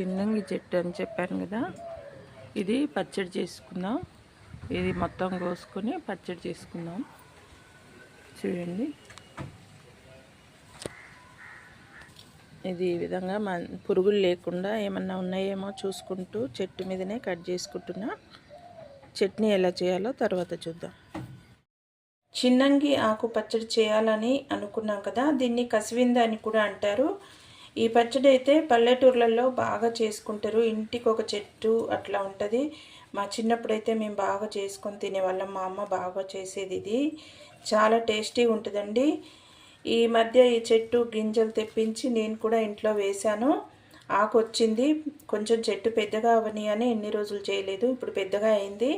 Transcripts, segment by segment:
చిన్నంగి చెట్టు అని చెప్పాను కదా ఇది పచ్చడి చేసుకుందాం. ఇది మొత్తం కోసుకొని పచ్చడి చేసుకుందాం. చూడండి. ఇది ఈ విధంగా మన పురుగులు లేకుండా ఏమన్నా ఉన్నాయేమో చూసుకుంటూ చెట్టు మీదనే కట్ చేసుకుంటున్నా. చట్నీ ఎలా చేయాలో తర్వాత చూద్దాం. చిన్నంగి ఆకు పచ్చడి చేయాలని అనుకున్నాం కదా దీన్ని కసివింద అని కూడా అంటారు. ఈ పచ్చడి అయితే పల్లెటూర్లలో బాగా చేసుకుంటారు. ఇంటికి ఒక చెట్టు అట్లా ఉంటుంది. మా చిన్నప్పుడైతే మేము బాగా చేసుకొని తినేవాళ్ళం. మా అమ్మ బాగా చేసేది ఇది. చాలా టేస్టీగా ఉంటుందండి. ఈ మధ్య ఈ చెట్టు గింజలు తెప్పించి నేను కూడా ఇంట్లో వేశాను. ఆకు వచ్చింది కొంచెం చెట్టు పెద్దగా అవని అని ఎన్ని రోజులు చేయలేదు. ఇప్పుడు పెద్దగా అయింది.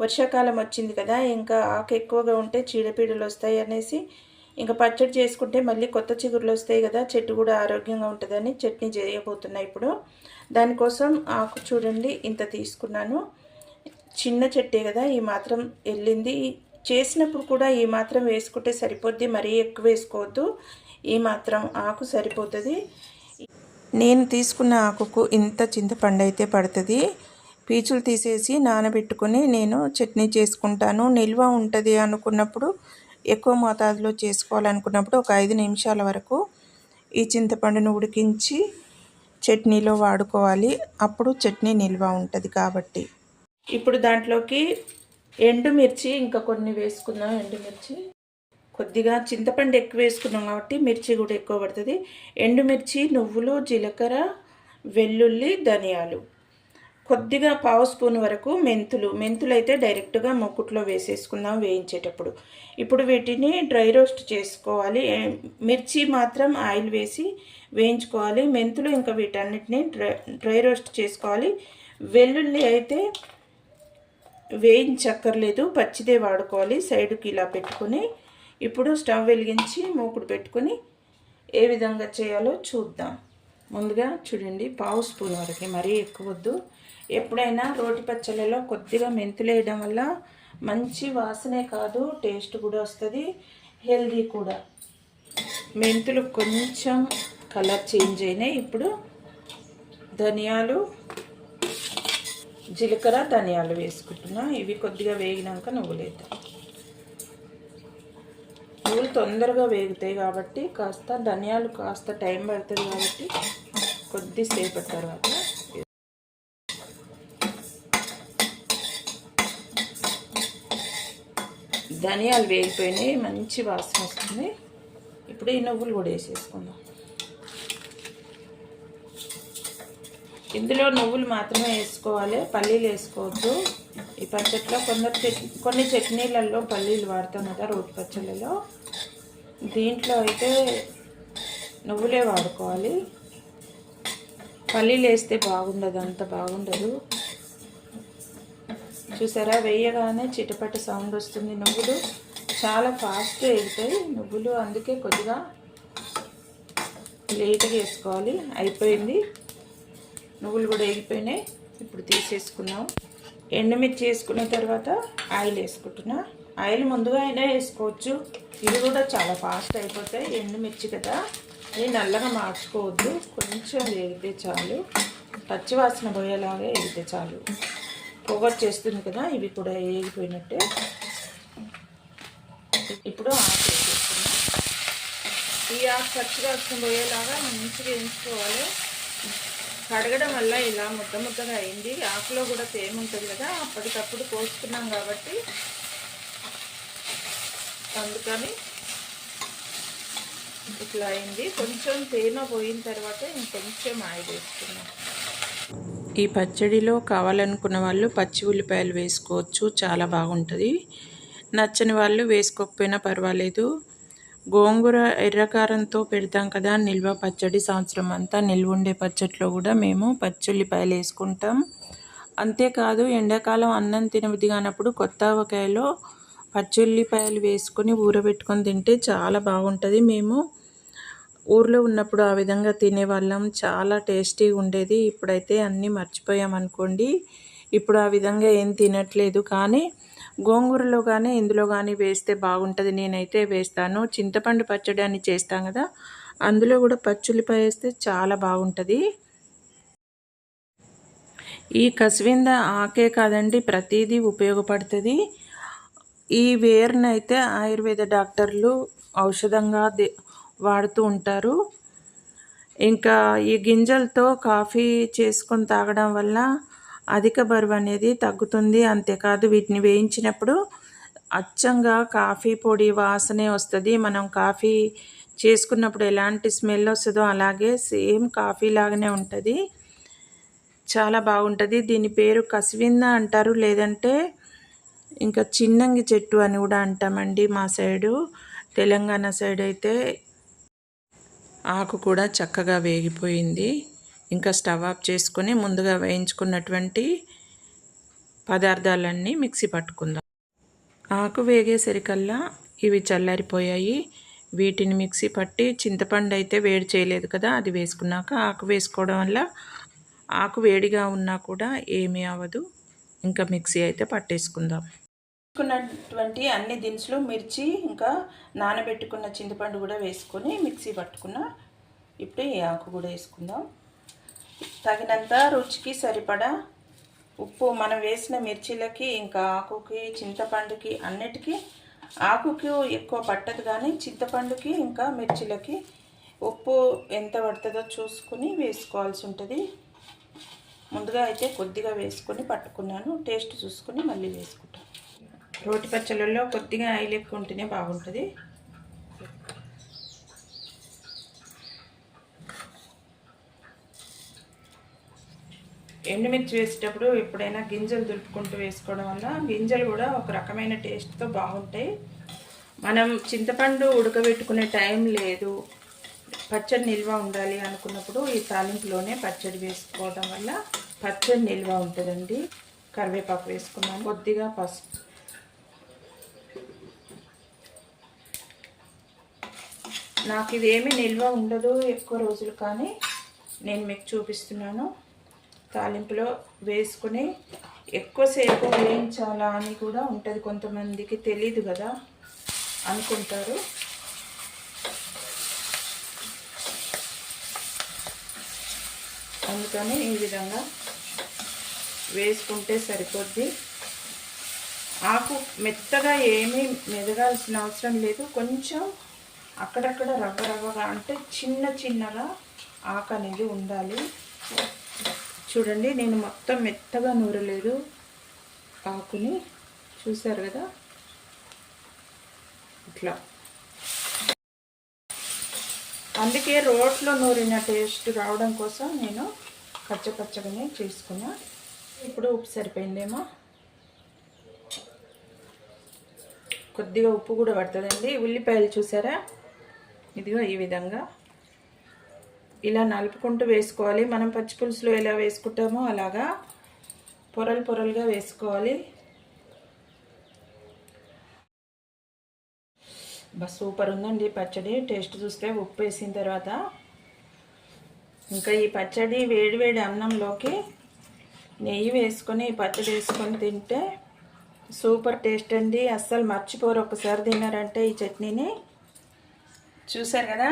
వర్షాకాలం వచ్చింది కదా ఇంకా ఆకు ఎక్కువగా ఉంటే చీడపీడలు వస్తాయి అనేసి ఇంకా పచ్చడి చేసుకుంటే మళ్ళీ కొత్త చిగురులు వస్తాయి కదా చెట్టు కూడా ఆరోగ్యంగా ఉంటుందని చట్నీ చేయబోతున్నా ఇప్పుడు. దానికోసం ఆకు చూడండి ఇంత తీసుకున్నాను. చిన్న చెట్టే కదా ఈ మాత్రం వెళ్ళింది. చేసినప్పుడు కూడా ఈ మాత్రం వేసుకుంటే సరిపోద్ది మరీ ఎక్కువ వేసుకోవద్దు. ఈ మాత్రం ఆకు సరిపోతుంది. నేను తీసుకున్న ఆకుకు ఇంత చింతపండు అయితే పడుతుంది. పీచులు తీసేసి నానబెట్టుకొని నేను చట్నీ చేసుకుంటాను. నిల్వ ఉంటుంది అనుకున్నప్పుడు ఎక్కువ మోతాదులో చేసుకోవాలనుకున్నప్పుడు ఒక ఐదు నిమిషాల వరకు ఈ చింతపండును ఉడికించి చట్నీలో వాడుకోవాలి. అప్పుడు చట్నీ నిల్వ ఉంటుంది కాబట్టి. ఇప్పుడు దాంట్లోకి ఎండుమిర్చి ఇంకా కొన్ని వేసుకుందాం. ఎండుమిర్చి కొద్దిగా చింతపండు ఎక్కువ వేసుకున్నాం కాబట్టి మిర్చి కూడా ఎక్కువ పడుతుంది. ఎండుమిర్చి నువ్వులు జీలకర్ర వెల్లుల్లి ధనియాలు. కొద్దిగా పావు స్పూన్ వరకు మెంతులు. మెంతులు అయితే డైరెక్ట్గా మొక్కుట్లో వేసేసుకుందాం వేయించేటప్పుడు. ఇప్పుడు వీటిని డ్రై రోస్ట్ చేసుకోవాలి. మిర్చి మాత్రం ఆయిల్ వేసి వేయించుకోవాలి. మెంతులు ఇంకా వీటన్నిటిని డ్రై డ్రై రోస్ట్ చేసుకోవాలి. వెల్లుల్లి అయితే వేయించక్కర్లేదు. పచ్చిదే వాడుకోవాలి. సైడ్కి ఇలా పెట్టుకొని ఇప్పుడు స్టవ్ వెలిగించి మూకుడు పెట్టుకొని ఏ విధంగా చేయాలో చూద్దాం. ముందుగా చూడండి పావు స్పూన్ వరకు. మరీ ఎక్కువద్దు. ఎప్పుడైనా రోటి పచ్చళ్ళలో కొద్దిగా మెంతులు వేయడం వల్ల మంచి వాసనే కాదు టేస్ట్ కూడా వస్తుంది హెల్దీ కూడా. మెంతులు కొంచెం కలర్ చేంజ్ అయినాయి. ఇప్పుడు ధనియాలు జీలకర్ర ధనియాలు వేసుకుంటున్నా. ఇవి కొద్దిగా వేగినాక నువ్వులు నువ్వులు తొందరగా వేగుతాయి కాబట్టి కాస్త ధనియాలు కాస్త టైం పడుతుంది కాబట్టి కొద్దిసేపటి తర్వాత ధనియాలు వేగిపోయినాయి మంచి వాసన వస్తుంది. ఇప్పుడు ఈ నువ్వులు కూడా వేసేసుకుందాం. ఇందులో నువ్వులు మాత్రమే వేసుకోవాలి పల్లీలు వేసుకోవద్దు. ఈ పచ్చట్లో కొందరు చట్నీ కొన్ని చట్నీలలో పల్లీలు వాడతాం కదా రోటి పచ్చళ్ళలో. దీంట్లో అయితే నువ్వులే వాడుకోవాలి. పల్లీలు వేస్తే బాగుండదు అంత బాగుండదు. చూసారా? వేయగానే చిటపట సౌండ్ వస్తుంది. నువ్వులు చాలా ఫాస్ట్గా వేగుతాయి నువ్వులు అందుకే కొద్దిగా లేట్గా వేసుకోవాలి. అయిపోయింది. నువ్వులు కూడా వేగిపోయినాయి ఇప్పుడు తీసేసుకున్నాం. ఎండుమిర్చి వేసుకున్న తర్వాత ఆయిల్ వేసుకుంటున్నా. ఆయిల్ ముందుగా అయినా వేసుకోవచ్చు. ఇది కూడా చాలా ఫాస్ట్ అయిపోతాయి. ఎండుమిర్చి కదా. అది నల్లగా మార్చుకోవద్దు. కొంచెం వేగితే చాలు. పచ్చివాసన పోయేలాగా వేగితే చాలు. పొగట్ చేస్తుంది కదా ఇవి కూడా వేగిపోయినట్టే ఇప్పుడు ఆఫ్ వేసేస్తున్నాం ఈ ఆఫీ ఖర్చుగా అసలు పోయేలాగా మంచిగా ఎంచుకోవాలి కడగడం వల్ల ఇలా ముద్ద ముద్దగా అయింది. ఆకులో కూడా తేమ ఉంటుంది కదా అప్పటికప్పుడు కోసుకున్నాం కాబట్టి. అందుకని ఇట్లా అయింది. కొంచెం తేమ పోయిన తర్వాత ఇంకొంచెం ఆయిల్ వేసుకున్నాం ఈ పచ్చడిలో కావాలనుకున్న వాళ్ళు పచ్చి ఉల్లిపాయలు వేసుకోవచ్చు. చాలా బాగుంటుంది. నచ్చని వాళ్ళు వేసుకోకపోయినా పర్వాలేదు. గోంగూర ఎర్రకారంతో పెడతాం కదా నిల్వ పచ్చడి సంవత్సరం అంతా నిల్వ ఉండే పచ్చట్లో కూడా మేము పచ్చి ఉల్లిపాయలు వేసుకుంటాం. అంతేకాదు ఎండాకాలం అన్నం తినబుద్ధి కానప్పుడు కొత్త ఆవకాయలో పచ్చుల్లిపాయలు వేసుకొని ఊరబెట్టుకొని తింటే చాలా బాగుంటుంది. మేము ఊర్లో ఉన్నప్పుడు ఆ విధంగా తినేవాళ్ళం. చాలా టేస్టీగా ఉండేది. ఇప్పుడైతే అన్నీ మర్చిపోయామనుకోండి ఇప్పుడు ఆ విధంగా ఏం తినట్లేదు. కానీ గోంగూరలో కానీ ఇందులో కానీ వేస్తే బాగుంటుంది. నేనైతే వేస్తాను. చింతపండు పచ్చడి అని చేస్తాం కదా అందులో కూడా పచ్చుల్లిపాయ వేస్తే చాలా బాగుంటుంది. ఈ కసివింద ఆకే కాదండి ప్రతిదీ ఉపయోగపడుతుంది. ఈ వేరునైతే ఆయుర్వేద డాక్టర్లు ఔషధంగా వాడుతూ ఉంటారు. ఇంకా ఈ గింజలతో కాఫీ చేసుకొని తాగడం వల్ల అధిక బరువు అనేది తగ్గుతుంది. అంతేకాదు వీటిని వేయించినప్పుడు అచ్చంగా కాఫీ పొడి వాసనే వస్తుంది. మనం కాఫీ చేసుకున్నప్పుడు ఎలాంటి స్మెల్ వస్తుందో అలాగే సేమ్ కాఫీ లాగానే ఉంటుంది. చాలా బాగుంటుంది. దీని పేరు కసివింద అంటారు. లేదంటే ఇంకా చిన్నంగి చెట్టు అని కూడా అంటామండి మా సైడు. తెలంగాణ సైడ్ అయితే ఆకు కూడా చక్కగా వేగిపోయింది. ఇంకా స్టవ్ ఆఫ్ చేసుకొని ముందుగా వేయించుకున్నటువంటి పదార్థాలన్నీ మిక్సీ పట్టుకుందాం. ఆకు వేగేసరికల్లా ఇవి చల్లారిపోయాయి. వీటిని మిక్సీ పట్టి చింతపండు అయితే వేడి చేయలేదు కదా అది వేసుకున్నాక ఆకు వేసుకోవడం వల్ల ఆకు వేడిగా ఉన్నా కూడా ఏమీ అవ్వదు. ఇంకా మిక్సీ అయితే పట్టేసుకుందాం. తీసుకున్నటువంటి అన్ని దినుసులు మిర్చి ఇంకా నానబెట్టుకున్న చింతపండు కూడా వేసుకొని మిక్సీ పట్టుకున్న ఇప్పుడు ఈ ఆకు కూడా వేసుకుందాం. తగినంత రుచికి సరిపడా ఉప్పు మనం వేసిన మిర్చీలకి ఇంకా ఆకుకి చింతపండుకి అన్నిటికీ ఆకుకి ఎక్కువ పట్టదు కానీ చింతపండుకి ఇంకా మిర్చీలకి ఉప్పు ఎంత పడుతుందో చూసుకుని వేసుకోవాల్సి ఉంటుంది. ముందుగా అయితే కొద్దిగా వేసుకొని పట్టుకున్నాను. టేస్ట్ చూసుకొని మళ్ళీ వేసుకుంటాను. రోటి పచ్చళ్ళల్లో కొద్దిగా ఆయిల్ ఎక్కువ ఉంటేనే బాగుంటుంది. ఎండుమిర్చి వేసేటప్పుడు ఎప్పుడైనా గింజలు దులుపుకుంటూ వేసుకోవడం వల్ల గింజలు కూడా ఒక రకమైన టేస్ట్తో బాగుంటాయి. మనం చింతపండు ఉడకబెట్టుకునే టైం లేదు. పచ్చడి నిల్వ ఉండాలి అనుకున్నప్పుడు ఈ తాలింపులోనే పచ్చడి వేసుకోవడం వల్ల పచ్చడి నిల్వ ఉంటుందండి. కరివేపాకు వేసుకున్నాం కొద్దిగా పసుపు. నాకు ఇదేమి నిల్వ ఉండదు ఎక్కువ రోజులు కానీ నేను మీకు చూపిస్తున్నాను. తాలింపులో వేసుకుని ఎక్కువసేపు వేయించాలా అని కూడా ఉంటుంది కొంతమందికి తెలీదు కదా అనుకుంటారు. అందుకని ఈ విధంగా వేసుకుంటే సరిపోద్ది. ఆకు మెత్తగా ఏమీ మెదగాల్సిన అవసరం లేదు కొంచెం అక్కడక్కడ రవ్వ రవ్వగా అంటే చిన్న చిన్నగా ఆకు అనేది ఉండాలి. చూడండి నేను మొత్తం మెత్తగా నూరలేదు ఆకుని. చూసారు కదా? ఇట్లా. అందుకే రోట్లో నూరిన టేస్ట్ రావడం కోసం నేను కచ్చపచ్చగానే చేసుకున్నా. ఇప్పుడు ఉప్పు సరిపోయిందేమో? కొద్దిగా ఉప్పు కూడా పడుతుందండి. ఉల్లిపాయలు చూసారా? ఇదిగో ఈ విధంగా ఇలా నలుపుకుంటూ వేసుకోవాలి. మనం పచ్చి పులుసులో ఎలా వేసుకుంటామో అలాగా పొరలు పొరలుగా వేసుకోవాలి. సూపర్ ఉందండి పచ్చడి. టేస్ట్ చూస్తే ఉప్పు వేసిన తర్వాత ఇంకా ఈ పచ్చడి వేడివేడి అన్నంలోకి నెయ్యి వేసుకొని పచ్చడి వేసుకొని తింటే సూపర్ టేస్ట్ అండి. అస్సలు మర్చిపోరు. ఒకసారి తిన్నారంటే ఈ చట్నీని చూసారు కదా?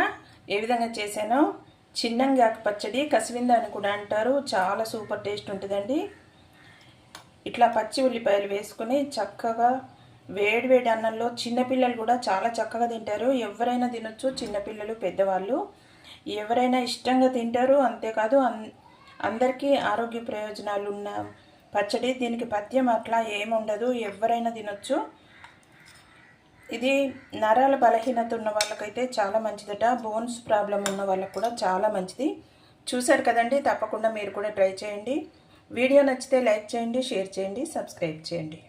ఏ విధంగా చేశానో? చిన్నంగాకు పచ్చడి కసివింద అని కూడా అంటారు. చాలా సూపర్ టేస్ట్ ఉంటుందండి. ఇట్లా పచ్చి ఉల్లిపాయలు వేసుకొని చక్కగా వేడి వేడి అన్నంలో చిన్నపిల్లలు కూడా చాలా చక్కగా తింటారు. ఎవరైనా తినొచ్చు చిన్నపిల్లలు పెద్దవాళ్ళు. ఎవరైనా ఇష్టంగా తింటారు అంతేకాదు అన్ అందరికీ ఆరోగ్య ప్రయోజనాలు ఉన్న పచ్చడి. దీనికి పద్యం అట్లా ఏముండదు. ఎవరైనా తినొచ్చు. ఇది నరాల బలహీనత ఉన్న వాళ్ళకైతే చాలా మంచిదట. బోన్స్ ప్రాబ్లం ఉన్న వాళ్ళకు కూడా చాలా మంచిది. చూశారు కదండి తప్పకుండా మీరు కూడా ట్రై చేయండి. వీడియో నచ్చితే లైక్ చేయండి షేర్ చేయండి సబ్స్క్రైబ్ చేయండి.